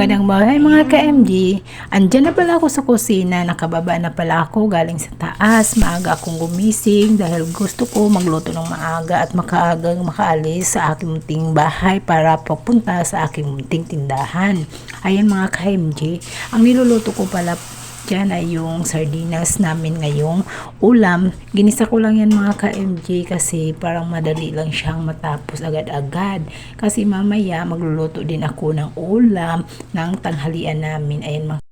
Magandang buhay mga ka-MG. Andyan na pala ako sa kusina. Nakababa na pala ako galing sa taas. Maaga akong gumising dahil gusto ko magluto ng maaga at makaagang makaalis sa aking munting bahay para papunta sa aking munting tindahan. Ayan mga ka-MG. Ang niluluto ko pala dyan ay yung sardinas namin ngayong ulam. Ginisa ko lang yan mga ka-MJ kasi parang madali lang siyang matapos agad-agad. Kasi mamaya magluluto din ako ng ulam ng tanghalian namin. Ayan mga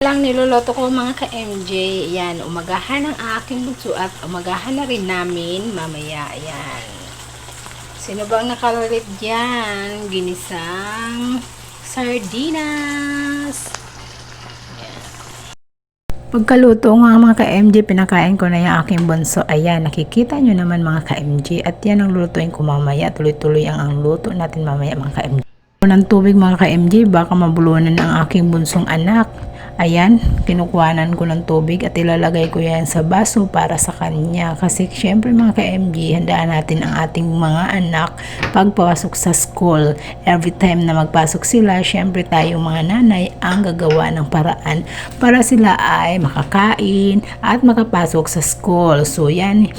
lang niluluto ko mga ka-MJ. Yan, umagahan ng aking bunso at umagahan na rin namin mamaya. Ayan. Sino bang nakalalit dyan? Ginisang sardinas. Pagkaluto nga mga ka-MJ, pinakain ko na yung aking bunso. Ayan, nakikita nyo naman mga ka-MJ. At yan ang lutuin ko mamaya. Tuloy-tuloy ang, ang luto natin mamaya mga ka-MJ. Ng tubig mga ka-MJ, baka mabulunan ang aking bunsong anak. Ayan, kinukuhanan ko ng tubig at ilalagay ko yan sa baso para sa kanya. Kasi syempre mga ka-MG, handaan natin ang ating mga anak pagpasok sa school. Every time na magpasok sila, syempre tayong mga nanay ang gagawa ng paraan para sila ay makakain at makapasok sa school. So yan,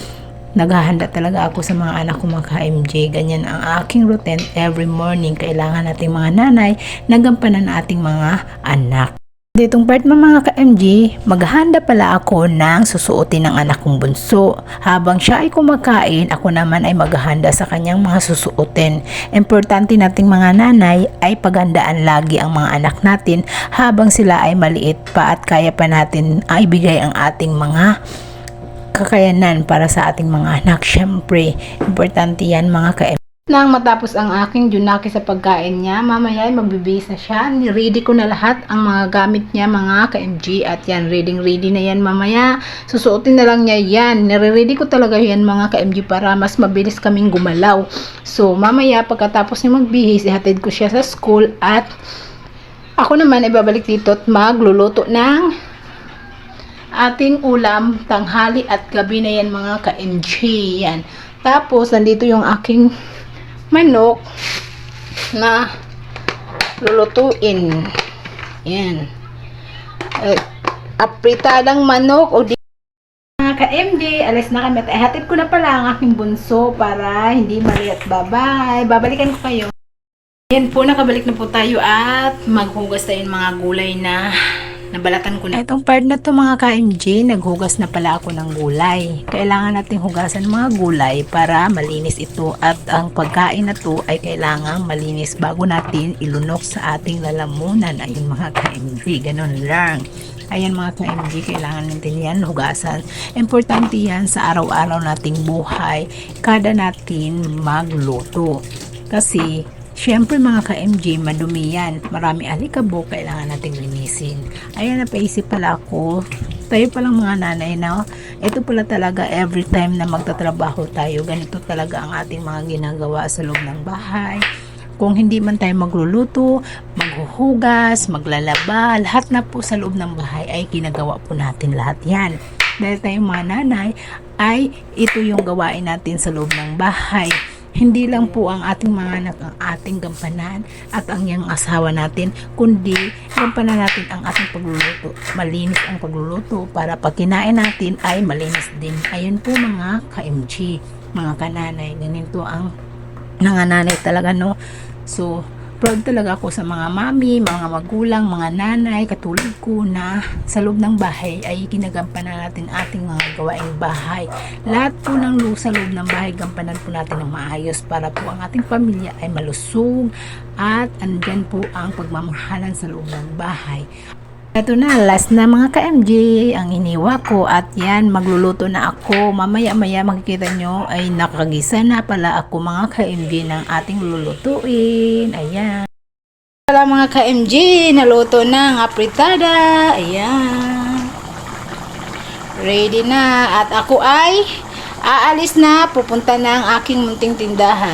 naghahanda talaga ako sa mga anak ko mga ka-MJ. Ganyan ang aking routine every morning. Kailangan nating mga nanay nagampanan ating mga anak. Ditong part ng mga ka-MG, maghahanda pala ako ng susuotin ng anak kong bunso. Habang siya ay kumakain, ako naman ay maghahanda sa kanyang mga susuotin. Importante nating mga nanay ay paghandaan lagi ang mga anak natin habang sila ay maliit pa at kaya pa natin ay bigay ang ating mga kakayanan para sa ating mga anak. Siyempre, importante yan mga ka nang matapos ang aking junaki sa pagkain niya, mamaya ay magbibihis na siya. Ready ko na lahat ang mga gamit niya, mga ka-MG. At yan, ready ready na yan mamaya. Susuotin na lang niya yan. Nire-ready ko talaga yan mga ka-MG para mas mabilis kaming gumalaw. So, mamaya pagkatapos niya magbihis, ihatid ko siya sa school at ako naman ay babalik dito at magluluto ng ating ulam, tanghali at gabi na yan mga ka-MG. Yan. Tapos, nandito yung aking manok na lulutuin. Yan. Uh, apritadang manok o di mga ka-MD, alis na kami. At hatid ko na pala ang aking bunso para hindi mali at babay. Babalikan ko kayo. Yan po, nakabalik na po tayo at maghugas tayo ng mga gulay na nabalatan ko na. Itong part na to mga ka-MJ, naghugas na pala ako ng gulay. Kailangan nating hugasan mga gulay para malinis ito at ang pagkain na to ay kailangan malinis bago natin ilunok sa ating lalamunan. Ayun mga ka-MJ, ganun lang. Ayan mga ka-MG, kailangan natin yan hugasan. Importante yan sa araw-araw nating buhay, kada natin magluto. Kasi Siyempre mga ka-MJ, madumi yan. Marami alikabok, kailangan nating linisin. Ayan, napaisip pala ako. Tayo palang mga nanay na, ito pala talaga every time na magtatrabaho tayo, ganito talaga ang ating mga ginagawa sa loob ng bahay. Kung hindi man tayo magluluto, maghuhugas, maglalaba, lahat na po sa loob ng bahay ay ginagawa po natin lahat yan. Dahil tayong mga nanay, ay ito yung gawain natin sa loob ng bahay hindi lang po ang ating mga anak ang ating gampanan at ang iyang asawa natin, kundi gampanan natin ang ating pagluluto. Malinis ang pagluluto para pag kinain natin ay malinis din. Ayun po mga ka-MG, mga kananay. Ganito ang nangananay talaga no. So, proud talaga ako sa mga mami, mga magulang, mga nanay, katulad ko na sa loob ng bahay ay ginagampanan natin ating mga gawaing bahay. Lahat po ng sa loob ng bahay, gampanan po natin ng maayos para po ang ating pamilya ay malusog at andyan po ang pagmamahalan sa loob ng bahay. Ito na, last na mga ka-MG, ang iniwa ko at yan, magluluto na ako. Mamaya-maya makikita nyo ay nakagisa na pala ako mga ka-MG ng ating lulutuin. Ayan. Pala mga ka-MG, naluto na ang apritada. Ayan. Ready na. At ako ay aalis na, pupunta na ang aking munting tindahan.